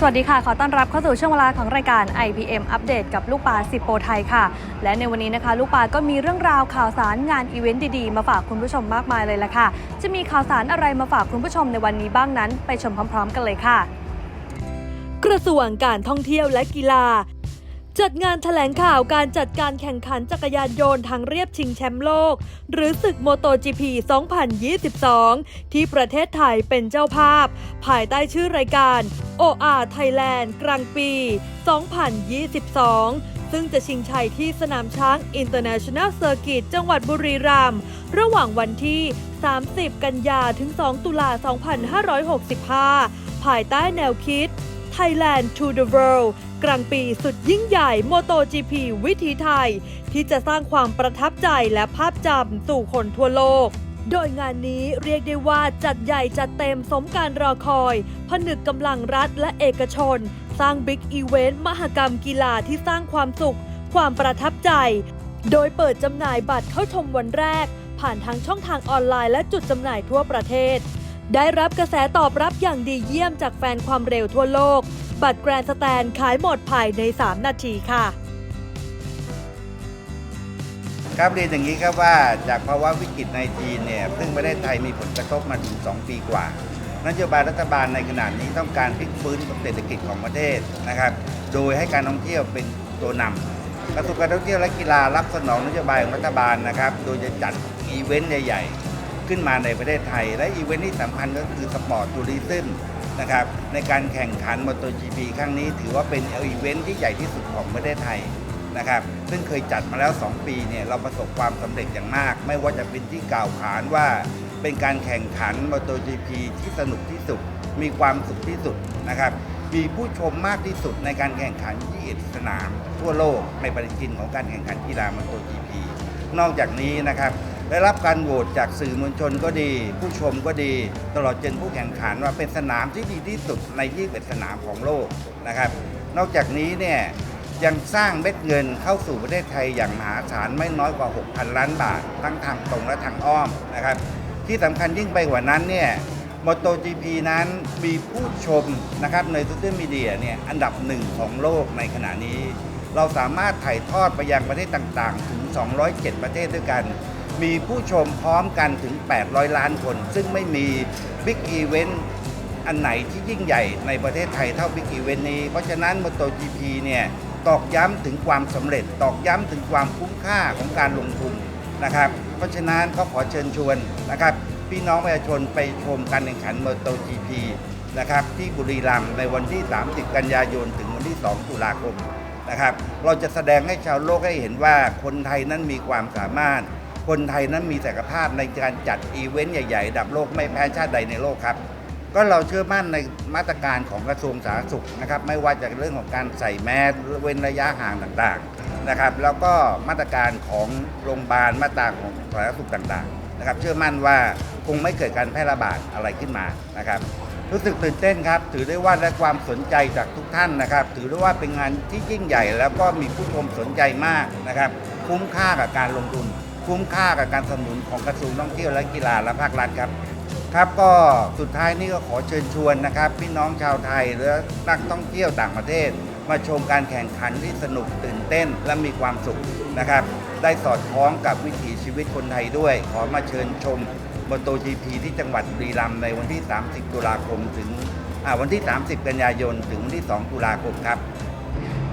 สวัสดีค่ะ ขอต้อนรับเข้าสู่ช่วงเวลาของรายการ IPM อัปเดตกับลูกปลาสิบโปรไทยค่ะ และในวันนี้นะคะ ลูกปลาก็มีเรื่องราวข่าวสารงานอีเวนต์ดีๆ มาฝากคุณผู้ชมมากมายเลยละค่ะ จะมีข่าวสารอะไรมาฝากคุณผู้ชมในวันนี้บ้างนั้น ไปชมพร้อม ๆ กันเลยค่ะ กระทรวงการท่องเที่ยวและกีฬา จัดงานแถลงข่าวการจัดการแข่งขันจักรยานยนต์ทางเรียบชิงแชมป์โลก หรือศึกโมโต GP 2022 ที่ประเทศไทยเป็นเจ้าภาพ ภายใต้ชื่อรายการ OR Thailand กลางปี 2022ซึ่งจะชิงชัยที่สนามช้าง International Circuit จังหวัดบุรีรัมย์ระหว่างวันที่ 30 กันยาถึง 2 ตุลา 2565 ภายใต้แนวคิด Thailand to the World กลางปีสุดยิ่งใหญ่ MotoGP วิถีไทย ที่จะสร้างความประทับใจและภาพจำสู่คนทั่วโลก โดยงานนี้เรียกได้ว่าจัดใหญ่จัดเต็มสมการรอคอย ผนึกกำลังรัฐและเอกชน สร้างบิ๊กอีเวนต์มหกรรมกีฬาที่สร้างความสุข ความประทับใจ โดยเปิดจำหน่ายบัตรเข้าชมวันแรก ผ่านทางช่องทางออนไลน์และจุดจำหน่ายทั่วประเทศ ได้รับกระแสตอบรับอย่างดีเยี่ยมจากแฟนความเร็วทั่วโลก บัตรแกรนสแตนขายหมดภายใน 3 นาทีค่ะ ครับเรียนอย่างนี้ครับว่าจากภาวะวิกฤตในจีนเนี่ยซึ่งประเทศไทยมีผลกระทบมาถึง 2 ปีกว่านโยบายรัฐบาลในขณะนี้ต้องการพลิกฟื้นเศรษฐกิจของประเทศนะครับ โดยให้การท่องเที่ยวเป็นตัวนำกระทรวงการท่องเที่ยวและกีฬารับสนองนโยบายของรัฐบาลนะครับ โดยจะจัดอีเวนต์ใหญ่ๆ ขึ้นมาในประเทศไทย และอีเวนต์ที่สำคัญก็คือสปอร์ตทัวริซึมนะครับในการแข่งขันมอเตอร์จีพีครั้งนี้ถือว่าเป็นอีเวนต์ที่ใหญ่ที่สุดของประเทศไทยนะครับซึ่งเคยจัดมาแล้ว 2 ปีเนี่ยเราประสบความสำเร็จอย่างมาก ไม่ว่าจะเป็นที่กล่าวขานว่าเป็นการแข่งขันมอเตอร์จีพีที่สนุกที่สุด มีความสุขที่สุดนะครับมีผู้ชมมากที่สุดในการแข่งขัน21สนาม ทั่วโลกในปฏิทินของการแข่งขันกีฬามอเตอร์จีพีนอกจากนี้นะครับ ได้รับการโหวตจากสื่อมวลชนก็ดี ผู้ชมก็ดี ตลอดจนผู้แข่งขันว่าเป็นสนามที่ดีที่สุดใน21สนามของโลกนะครับ นอกจากนี้เนี่ยยังสร้างเม็ดเงินเข้าสู่ประเทศไทยอย่างมหาศาลไม่น้อยกว่า 6,000 ล้านบาท ทั้งทางตรงและทางอ้อมนะครับ ที่สำคัญยิ่งไปกว่านั้นเนี่ยมอโต GP นั้นมีผู้ชมนะครับในโซเชียลมีเดียเนี่ยอันดับหนึ่งของโลกในขณะนี้ เราสามารถถ่ายทอดไปยังประเทศต่างๆ ถึง 207 ประเทศด้วยกัน มีผู้ชมพร้อมกันถึง 800 ล้านคน ซึ่งไม่มีบิ๊กอีเวนต์อันไหนที่ยิ่งใหญ่ในประเทศไทยเท่าบิ๊กอีเวนต์นี้ เพราะฉะนั้นม o โต GP เนี่ยตอกย้ำถึงความสำเร็จ ตอกย้ำถึงความคุ้มค่าของการลงทุนนะครับ เพราะฉะนั้นก็ขอเชิญชวนนะครับ พี่น้องประชาชนไปชมการแข่งขันม o โต GP นะครับที่บุรีรัมย์ในวันที่ 30 กันยายน ถึงวันที่ 2 ตุลาคมนะครับ เราจะแสดงให้ชาวโลกให้เห็นว่าคนไทยนั้นมีความสามารถ คนไทยนั้นมีศักยภาพในการจัดอีเวนต์ใหญ่ ๆ ระดับโลกไม่แพ้ชาติใดในโลกครับ ก็เราเชื่อมั่นในมาตรการของกระทรวงสาธารณสุขนะครับ ไม่ว่าจะเรื่องของการใส่แมสเว้นระยะห่างต่างๆนะครับ แล้วก็มาตรการของโรงพยาบาลมาตราของสาธารณสุขต่างๆนะครับ เชื่อมั่นว่าคงไม่เกิดการแพร่ระบาดอะไรขึ้นมานะครับรู้สึกตื่นเต้นครับ ถือได้ว่าได้ความสนใจจากทุกท่านนะครับ ถือได้ว่าเป็นงานที่ยิ่งใหญ่ แล้วก็มีผู้ชมสนใจมากนะครับ คุ้มค่ากับการลงทุน คุ้มค่ากับการสนับสนุนของกระทรวงท่องเที่ยวและกีฬาและภาครัฐครับ ครับก็สุดท้ายนี่ก็ขอเชิญชวนนะครับ พี่น้องชาวไทยและนักท่องเที่ยวต่างประเทศ มาชมการแข่งขันที่สนุกตื่นเต้นและมีความสุขนะครับ ได้สอดคล้องกับวิถีชีวิตคนไทยด้วย ขอมาเชิญชมมอโต GP ที่จังหวัดบุรีรัมย์ในวันที่ 30 ตุลาคมถึงวันที่ 30 กันยายน ถึงวันที่ 2 ตุลาคมครับ